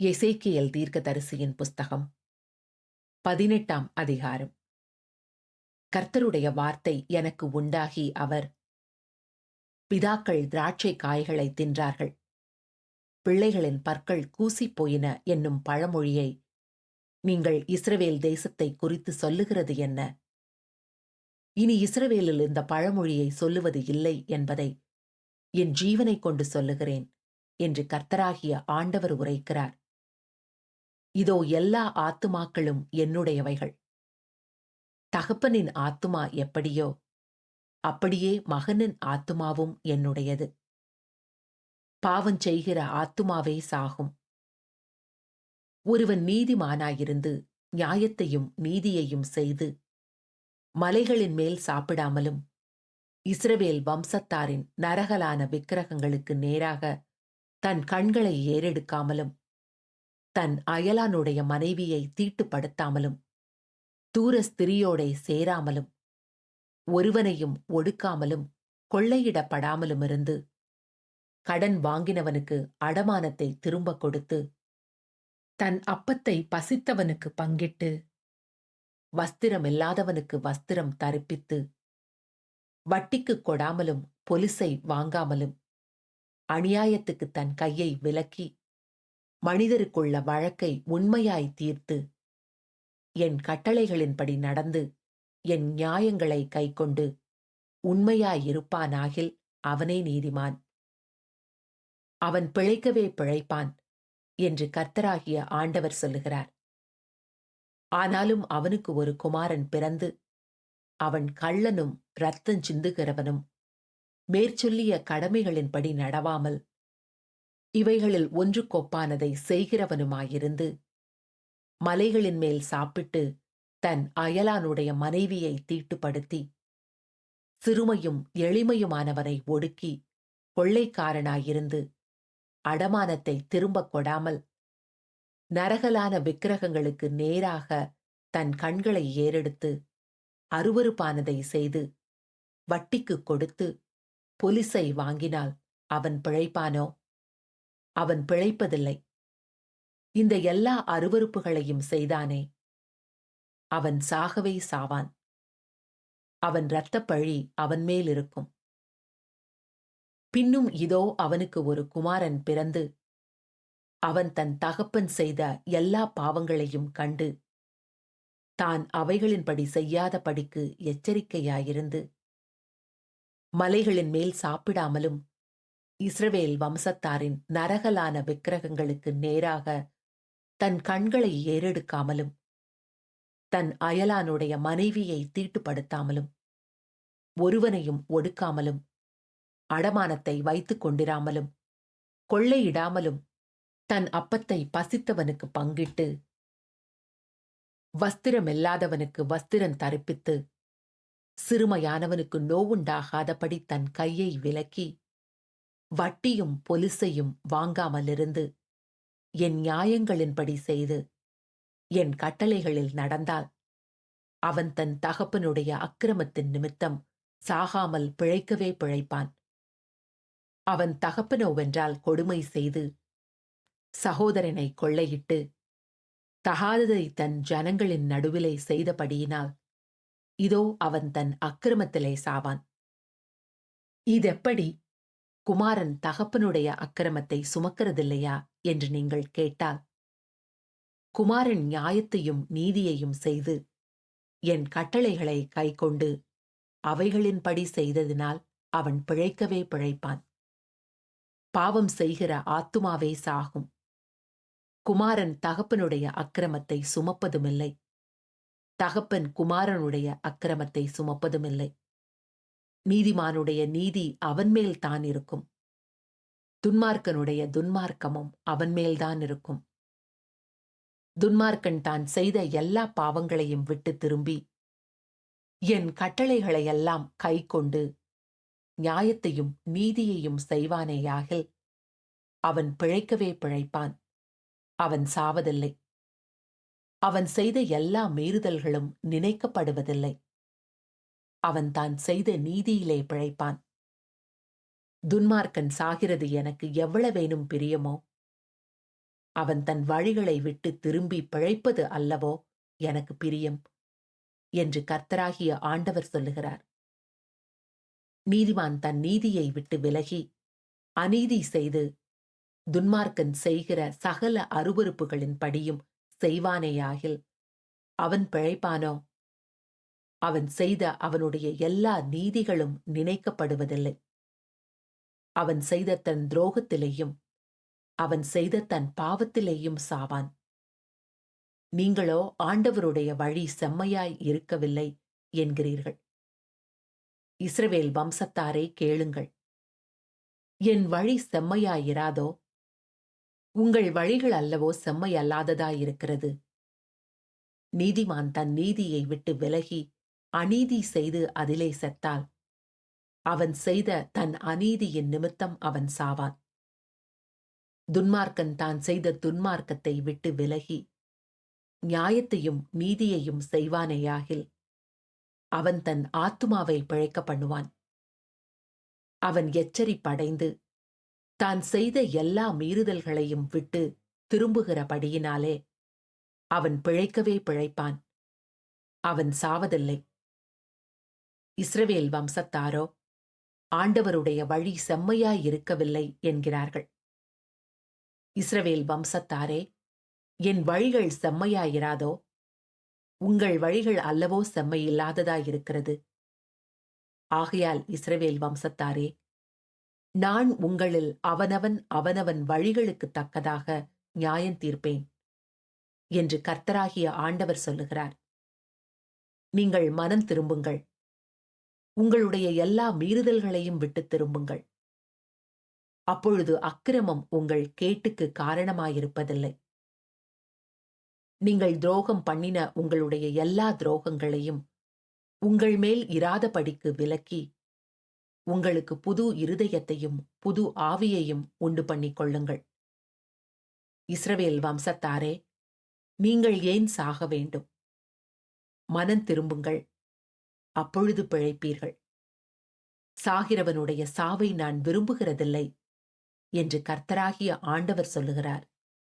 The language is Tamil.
எசேக்கியல் தீர்க்கதரிசியின் புஸ்தகம். பதினெட்டாம் அதிகாரம். கர்த்தருடைய வார்த்தை எனக்கு உண்டாகி அவர் பிதாக்கள் திராட்சை காய்களை தின்றார்கள். பிள்ளைகளின் பற்கள் கூசிப் போயின என்னும் பழமொழியை நீங்கள் இஸ்ரவேல் தேசத்தை குறித்து சொல்லுகிறது என்ன? இனி இஸ்ரவேலில் இந்த பழமொழியை சொல்லுவது இல்லை என்பதை என் ஜீவனைக் கொண்டு சொல்லுகிறேன் என்று கர்த்தராகிய ஆண்டவர் உரைக்கிறார். இதோ எல்லா ஆத்துமாக்களும் என்னுடையவைகள். தகப்பனின் ஆத்துமா எப்படியோ அப்படியே மகனின் ஆத்துமாவும் என்னுடையது. பாவம் செய்கிற ஆத்துமாவே சாகும். ஒருவன் நீதிமானாயிருந்து நியாயத்தையும் நீதியையும் செய்து மலைகளின் மேல் சாப்பிடாமலும் இஸ்ரவேல் வம்சத்தாரின் நரகலான விக்கிரகங்களுக்கு நேராக தன் கண்களை ஏறெடுக்காமலும் தன் அயலானுடைய மனைவியை தீட்டுப்படுத்தாமலும் தூர ஸ்திரியோடே சேராமலும் ஒருவனையும் ஒடுக்காமலும் கொள்ளையிடப்படாமலும் இருந்து கடன் வாங்கினவனுக்கு அடமானத்தை திரும்பக் கொடுத்து தன் அப்பத்தை பசித்தவனுக்கு பங்கிட்டு வஸ்திரமில்லாதவனுக்கு வஸ்திரம் தரிப்பித்து வட்டிக்குக் கொடாமலும் பொலிசை வாங்காமலும் அநியாயத்துக்கு தன் கையை விலக்கி மனிதருக்குள்ள வழக்கை உண்மையாய் தீர்த்து என் கட்டளைகளின்படி நடந்து என் நியாயங்களை கைக்கொண்டு உண்மையாயிருப்பானாகில் அவனே நீதிமான். அவன் பிழைக்கவே பிழைப்பான் என்று கர்த்தராகிய ஆண்டவர் சொல்லுகிறார். ஆனாலும் அவனுக்கு ஒரு குமாரன் பிறந்து அவன் கள்ளனும் இரத்தம் சிந்துகிறவனும் மேற்சொல்லிய கடமைகளின்படி நடவாமல் இவைகளில் ஒன்றுக்கொப்பானதை செய்கிறவனுமாயிருந்து மலைகளின் மேல் சாப்பிட்டு தன் அயலானுடைய மனைவியை தீட்டுப்படுத்தி சிறுமையும் எளிமையுமானவனை ஒடுக்கி கொள்ளைக்காரனாயிருந்து அடமானத்தை திரும்பக் கொடாமல் நரகலான விக்கிரகங்களுக்கு நேராக தன் கண்களை ஏறெடுத்து அருவருப்பானதை செய்து வட்டிக்குக் கொடுத்து பொலிசை வாங்கினால் அவன் பிழைப்பானோ? அவன் பிழைப்பதில்லை. இந்த எல்லா அருவருப்புகளையும் செய்தானே. அவன் சாகவே சாவான். அவன் இரத்தப் பழி அவன் மேல் இருக்கும். பின்னும் இதோ அவனுக்கு ஒரு குமாரன் பிறந்து அவன் தன் தகப்பன் செய்த எல்லா பாவங்களையும் கண்டு தான் அவைகளின்படி செய்யாதபடிக்கு எச்சரிக்கையாயிருந்து மலைகளின் மேல் சாப்பிடாமலும் இஸ்ரவேல் வம்சத்தாரின் நரகலான விக்கிரகங்களுக்கு நேராக தன் கண்களை ஏறெடுக்காமலும் தன் அயலானுடைய மனைவியை தீட்டுப்படுத்தாமலும் ஒருவனையும் ஒடுக்காமலும் அடமானத்தை வைத்துக் கொண்டிராமலும் கொள்ளையிடாமலும் தன் அப்பத்தை பசித்தவனுக்கு பங்கிட்டு வஸ்திரமில்லாதவனுக்கு வஸ்திரம் தரிப்பித்து சிறுமையானவனுக்கு நோவுண்டாகாதபடி தன் கையை விலக்கி வட்டியும் பொலிசையும் வாங்காமலிருந்து என் நியாயங்களின்படி செய்து என் கட்டளைகளில் நடந்தால் அவன் தன் தகப்பனுடைய அக்கிரமத்தின் நிமித்தம் சாகாமல் பிழைக்கவே பிழைப்பான். அவன் தகப்பனோவென்றால் கொடுமை செய்து சகோதரனை கொள்ளையிட்டு தகாததை தன் ஜனங்களின் நடுவிலே செய்தபடியினால் இதோ அவன் தன் அக்கிரமத்திலே சாவான். இதெப்படி குமாரன் தகப்பனுடைய அக்கிரமத்தை சுமக்கிறதில்லையா? என்று நீங்கள் கேட்டால் குமாரன் நியாயத்தையும் நீதியையும் செய்து என் கட்டளைகளை கைக்கொண்டு அவைகளின்படி செய்ததினால் அவன் பிழைக்கவே பிழைப்பான். பாவம் செய்கிற ஆத்துமாவே சாகும். குமாரன் தகப்பனுடைய அக்கிரமத்தை சுமப்பதுமில்லை. தகப்பன் குமாரனுடைய அக்கிரமத்தை சுமப்பதுமில்லை. நீதிமானுடைய நீதி அவன் மேல் தான் இருக்கும். துன்மார்க்கனுடைய துன்மார்க்கமும் அவன் மேல்தான் இருக்கும். துன்மார்க்கன் தான் செய்த எல்லா பாவங்களையும் விட்டு திரும்பி என் கட்டளைகளையெல்லாம் கை கொண்டு நியாயத்தையும் நீதியையும் செய்வானேயாகில் அவன் பிழைக்கவே பிழைப்பான். அவன் சாவதில்லை. அவன் செய்த எல்லா மீறுதல்களும் நினைக்கப்படுவதில்லை. அவன் தான் செய்த நீதியிலே பிழைப்பான். துன்மார்க்கன் சாகிறது எனக்கு எவ்வளவேனும் பிரியமோ? அவன் தன் வழிகளை விட்டு திரும்பி பிழைப்பது அல்லவோ? எனக்கு பிரியம் என்று கர்த்தராகிய ஆண்டவர் சொல்லுகிறார். நீதிமான் தன் நீதியை விட்டு விலகி அநீதி செய்து துன்மார்க்கன் செய்கிற சகல அருவறுப்புகளின் படியும் செய்வானேயாகில் அவன் பிழைப்பானோ? அவன் செய்த அவனுடைய எல்லா நீதிகளும் நினைக்கப்படுவதில்லை. அவன் செய்த தன் துரோகத்திலேயும் அவன் செய்த தன் பாவத்திலேயும் சாவான். நீங்களோ ஆண்டவருடைய வழி செம்மையாய் இருக்கவில்லை என்கிறீர்கள். இஸ்ரவேல் வம்சத்தாரே கேளுங்கள். என் வழி செம்மையாயிராதோ? உங்கள் வழிகள் அல்லவோ செம்மையல்லாததாயிருக்கிறது. நீதிமான் தன் நீதியை விட்டு விலகி அநீதி செய்து அதிலே செத்தால் அவன் செய்த தன் அநீதியின் நிமித்தம் அவன் சாவான். துன்மார்க்கன் தான் செய்த துன்மார்க்கத்தை விட்டு விலகி நியாயத்தையும் நீதியையும் செய்வானேயாகில் அவன் தன் ஆத்துமாவை பிழைக்க பண்ணுவான். அவன் எச்சரிப்படைந்து தான் செய்த எல்லா மீறுதல்களையும் விட்டு திரும்புகிறபடியினாலே அவன் பிழைக்கவே பிழைப்பான். அவன் சாவதில்லை. இஸ்ரவேல் வம்சத்தாரோ ஆண்டவருடைய வழி செம்மையாயிருக்கவில்லை என்கிறார்கள். இஸ்ரவேல் வம்சத்தாரே என் வழிகள் செம்மையாயிராதோ உங்கள் வழிகள் அல்லவோ செம்மையில்லாததாயிருக்கிறது ஆகையால் இஸ்ரவேல் வம்சத்தாரே நான் உங்களில் அவனவன் அவனவன் வழிகளுக்குத் தக்கதாக நியாயம் தீர்ப்பேன் என்று கர்த்தராகிய ஆண்டவர் சொல்லுகிறார். நீங்கள் மனம் திரும்புங்கள். உங்களுடைய எல்லா மீறுதல்களையும் விட்டுத் திரும்புங்கள். அப்பொழுது அக்கிரமம் உங்கள் கேட்டுக்கு காரணமாயிருப்பதில்லை. நீங்கள் துரோகம் பண்ணின உங்களுடைய எல்லா துரோகங்களையும் உங்கள் மேல் இராதபடிக்கு விலக்கி உங்களுக்கு புது இருதயத்தையும் புது ஆவியையும் உண்டு பண்ணிக் கொள்ளுங்கள். இஸ்ரவேல் வம்சத்தாரே நீங்கள் ஏன் சாக வேண்டும்? மனம் திரும்புங்கள். அப்பொழுது பிழைப்பீர்கள். சாகிறவனுடைய சாவை நான் விரும்புகிறதில்லை என்று கர்த்தராகிய ஆண்டவர் சொல்லுகிறார்.